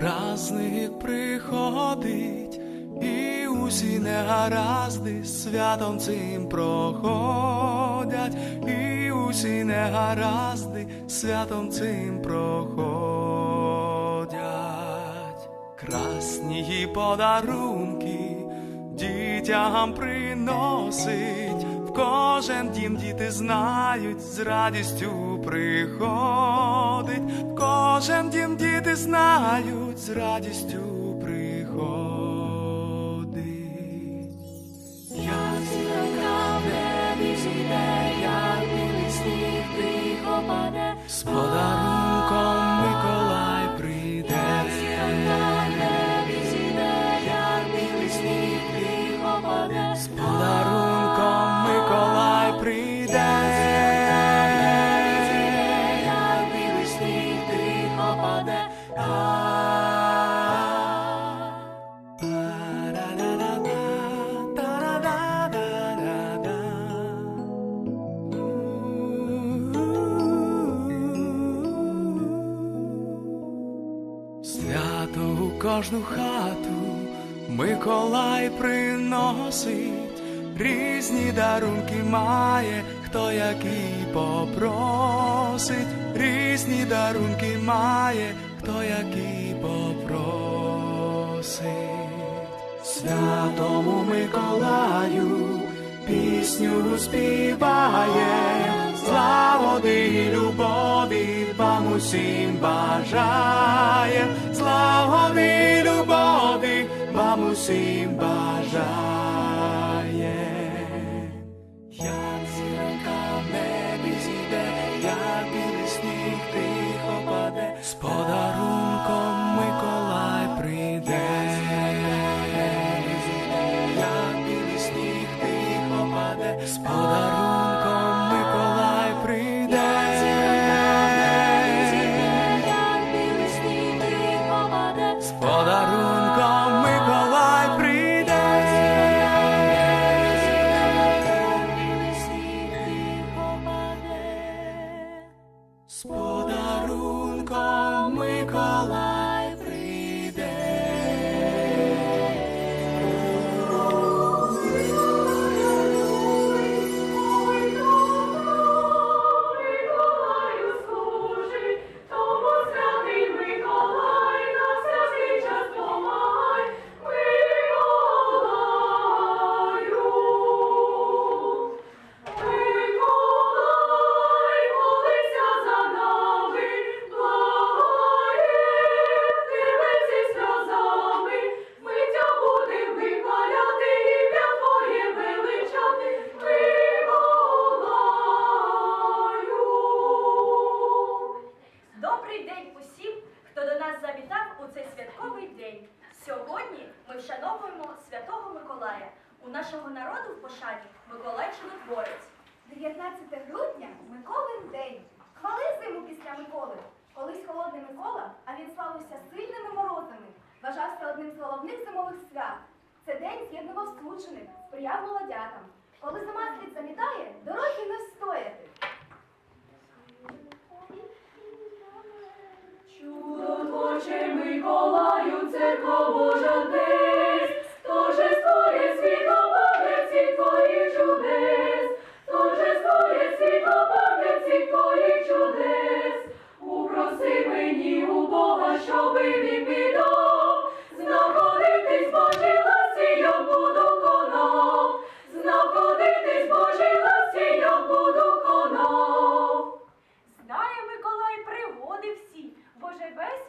Праздник приходить, і усі негаразди святом цим проходять, і усі негаразди святом цим проходять. Красні подарунки дітям приносить, в кожен дім діти знають, з радістю приходить, в кожен дім діти знають, з радістю приходить. Як зіронька в небі зійде, як білий сніг тихо паде, З кожну хату Миколай приносить, різні дарунки має, хто який попросить, різні дарунки має, хто який попросить. Святому Миколаю пісню співає, славоди і любові вам усім бажає, славоди і любові вам усім бажає. Як зіронька в небі зійде, як білий сніг тихо паде, з подарунком Миколай прийде. Як білий сніг тихо паде, з подарунком Вважався одним з головних зимових свят. Це день з'єднував скучених, сприяв молодятам. Коли зима слід замітає, дороги не встояти. Чудотворче Миколаю, церква Божа десь, Тоже скоє світло пам'ятці твоїх чудес, Тоже скоє світло пам'ятці твоїх чудес. Упроси мені у Бога, щоби він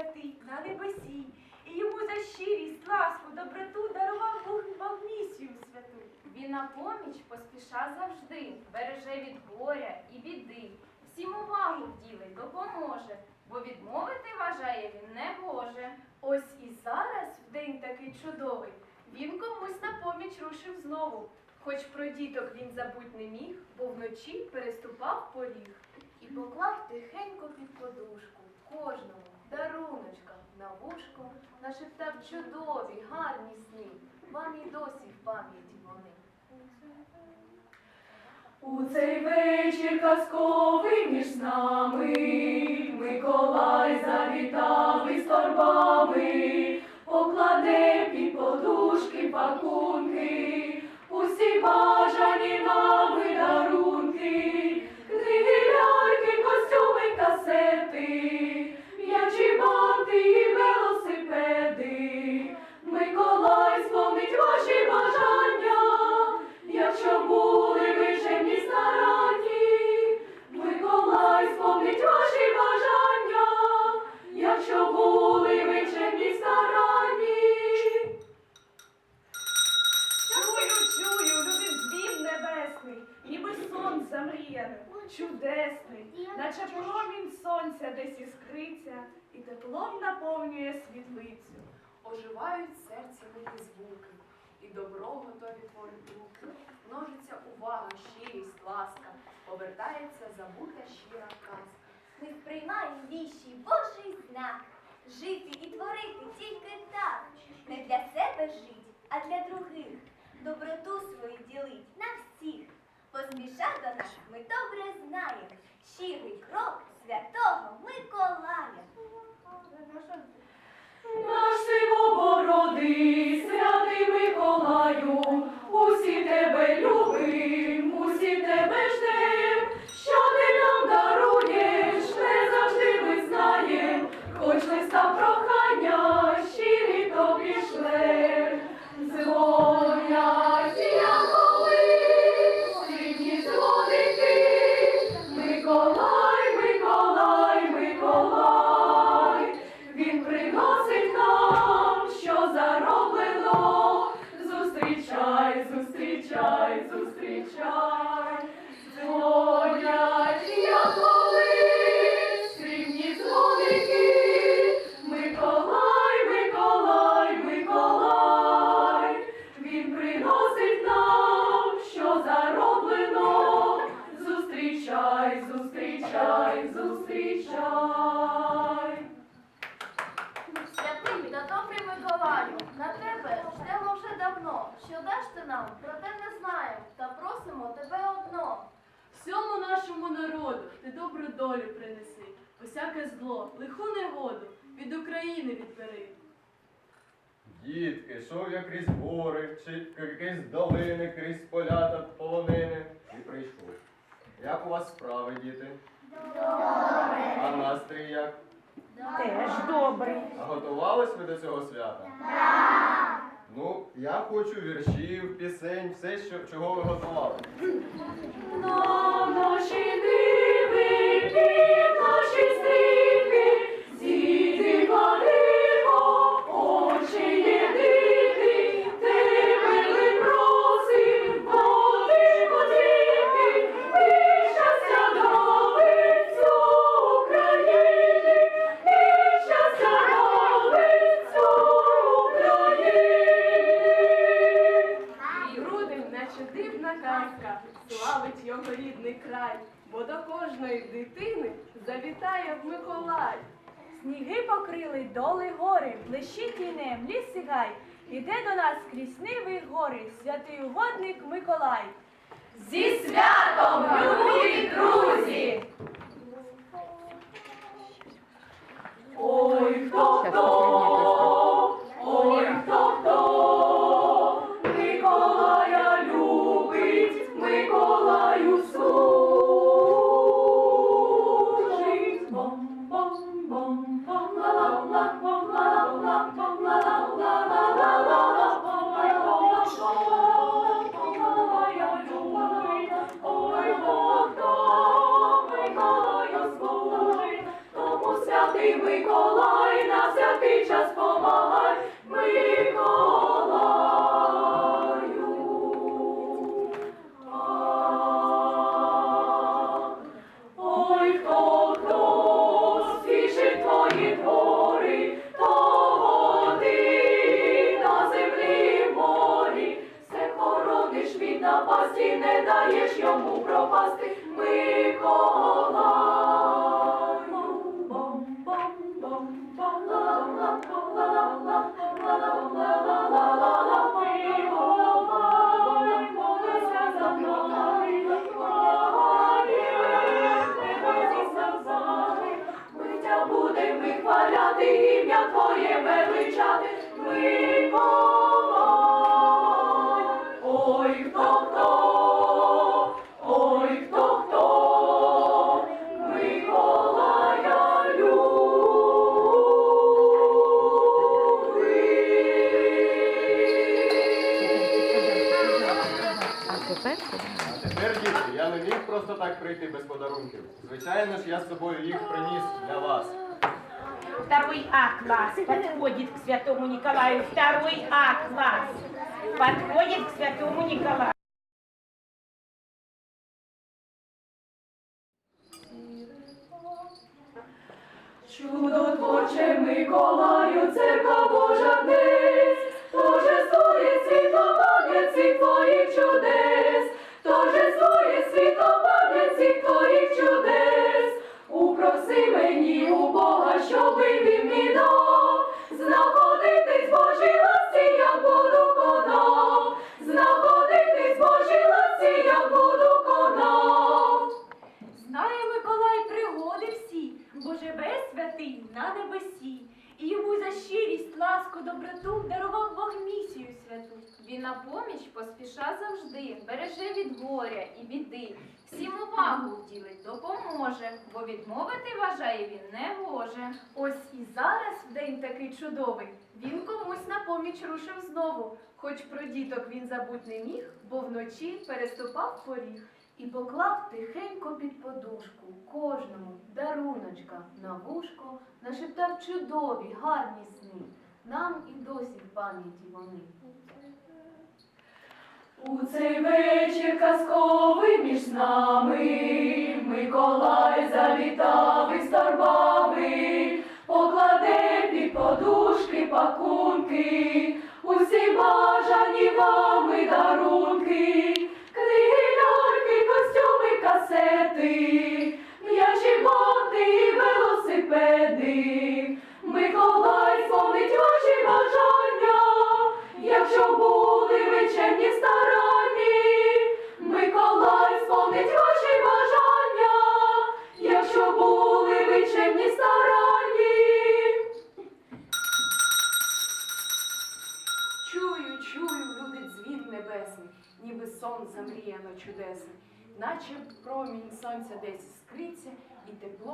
святий на небесі. І йому за щирість, ласку, доброту дарував Бог вам місію святу. Він на поміч поспіша завжди, береже від горя і біди. Всім увагу вділить, допоможе, бо відмовити вважає він не може. Ось і зараз, в день такий чудовий, він комусь на поміч рушив знову. Хоч про діток він забуть не міг, бо вночі переступав поріг. І поклав тихенько під подушку кожному Даруночка на вушко нашептав чудові, гарні сні, вам і досі в пам'яті вони. У цей вечір казковий між нами Миколай завітав із торбами, покладе під подушки пакунки, усі бажані нами дарунки. ремонти, велосипеди, Миколай сповнить ваші бажання, якщо були вижені старанні, Миколай сповнить ваші бажання, якщо були. сон замріяний, чудесний, наче промінь сонця десь іскриться, і теплом наповнює світлицю. Оживають серці мої звуки, і добро готові твої руки. Множиться увага, щирість, ласка, повертається забута щира казка. Ми приймаємо віщий Божий знак. Жити і творити тільки так. Не для себе жить, а для других. Доброту свою ділить на всіх. Поспіша до нас ми добре знаємо. Щирий крок святого Миколая. Наш сивобородий, святий Миколаю, Дітки, йшов я крізь гори, чи крізь долини, крізь поля та полонини і прийшов. Як у вас справи, діти? Добре. А настрій як? Теж добре. А готувались ви до цього свята? Так. Ну, я хочу віршів, пісень, все, що, чого ви готували. На наші диви, під наші стріхи, завітає в Миколай. Сніги покрили доли гори, блищить інем, ліс і гай. Іде до нас крізь ниви гори, святий угодник Миколай. Зі святом, любі друзі! Ой, хто хто, святий Миколай на всякий час Второй А класс подходит к святому Николаю. Второй А класс подходит к святому Николаю. Чудотворче Миколаю, церква Божа десь, торжествує світло пам'ятці твоїх чудес, ласку, доброту дарував Бог місію святу. Він на поміч поспіша завжди, береже від горя і біди. Всім увагу вділить, допоможе, бо відмовити вважає він не може. Ось і зараз в день такий чудовий. Він комусь на поміч рушив знову. Хоч про діток він забуть не міг, бо вночі переступав поріг. І поклав тихенько під подушку кожному даруночка на вушко, нашептав чудові, гарні. Нам і досі в пам'яті вони. У цей вечір казковий між нами Миколай завітав із торбами, покладе під подушки пакунки, усі бажані вами дарунки,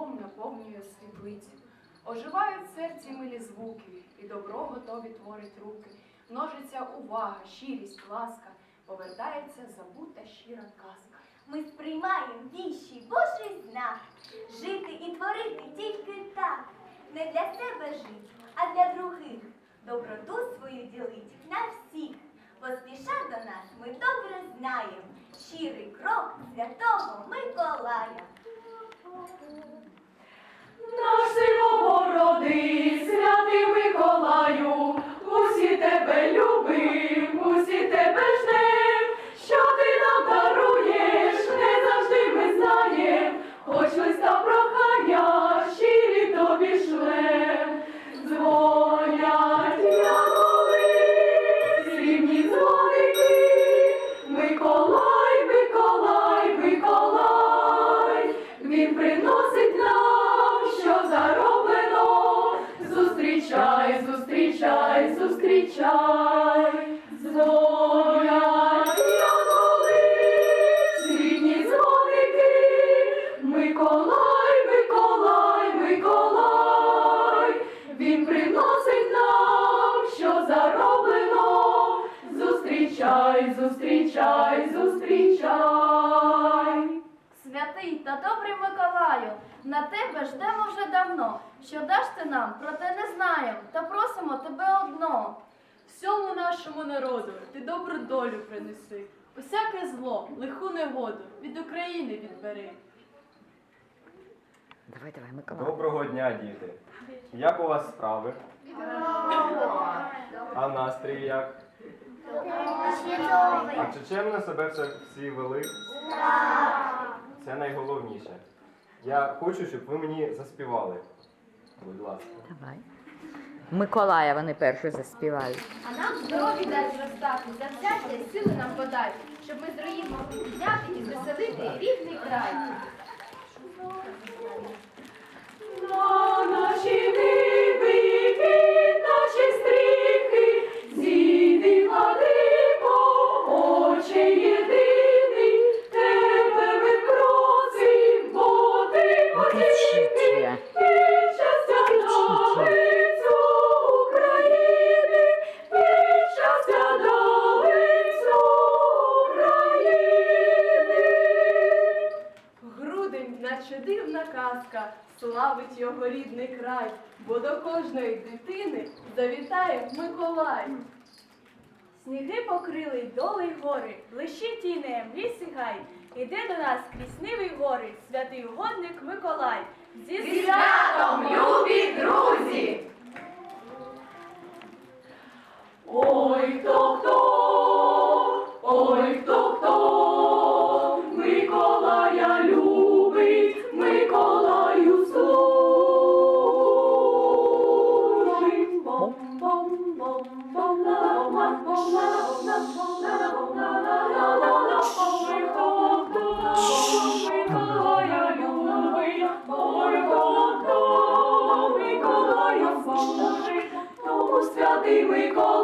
теплом наповнює світлицю. Оживають серці милі звуки, і добро готові творить руки. Множиться увага, щирість, ласка, повертається забута щира казка. Ми сприймаємо віщі Божий знак. Жити і творити тільки так. Не для себе жить, а для других. Доброту свою ділить на всіх. Поспіша до нас ми добре знаємо. Щирий крок святого Миколая. Наш сивобородий, святий Миколаю, усі тебе любим, усі тебе Святий та добрий Миколаю, на тебе ждемо вже давно. Що даш ти нам, проте не знаємо, та просимо тебе одно. Всьому нашому народу ти добру долю принеси, усяке зло, лиху негоду від України відбери. Давай, давай, Миколай. Доброго дня, діти. Як у вас справи? А настрій як? А чи чемно себе все всі вели? Це найголовніше. Я хочу, щоб ви мені заспівали. Будь ласка. Давай. Миколая вони перші заспівають. А нам здорові дай зростати, завзяття і сили нам подай, щоб ми зроїмо могли підняти і звеселити рідний край. На наші кожної дитини завітає Миколай. Сніги покрили й доли й гори, блищить і гай. Іде до нас крізь гори, святий угодник Миколай. Зі святом, любі друзі! Ой, хто хто, ой, хто хто, Служить. Тому святий Миколай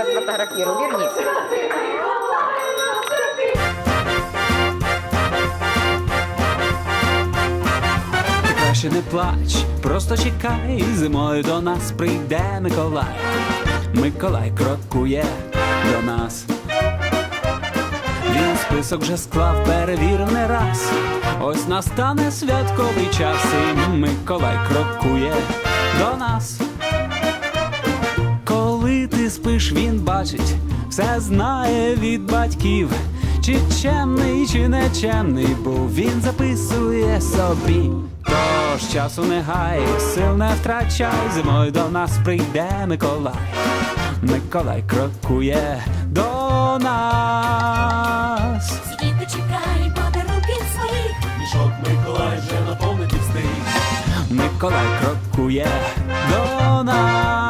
вас сфотографирую. Вернись. Ти краще не плач, просто чекай, зимою до нас прийде Миколай. Миколай крокує до нас. Він список вже склав, перевірив не раз. Ось настане святковий час, і Миколай крокує до нас. Ти спиш, він бачить, все знає від батьків. Чи чемний, чи нечемний був, він записує собі. Тож часу не гай, сил не втрачай, зимою до нас прийде Миколай. Миколай крокує до нас. Діти чекай, подарунки своїх. Мішок Миколай вже наповнити встиг. Миколай крокує до нас.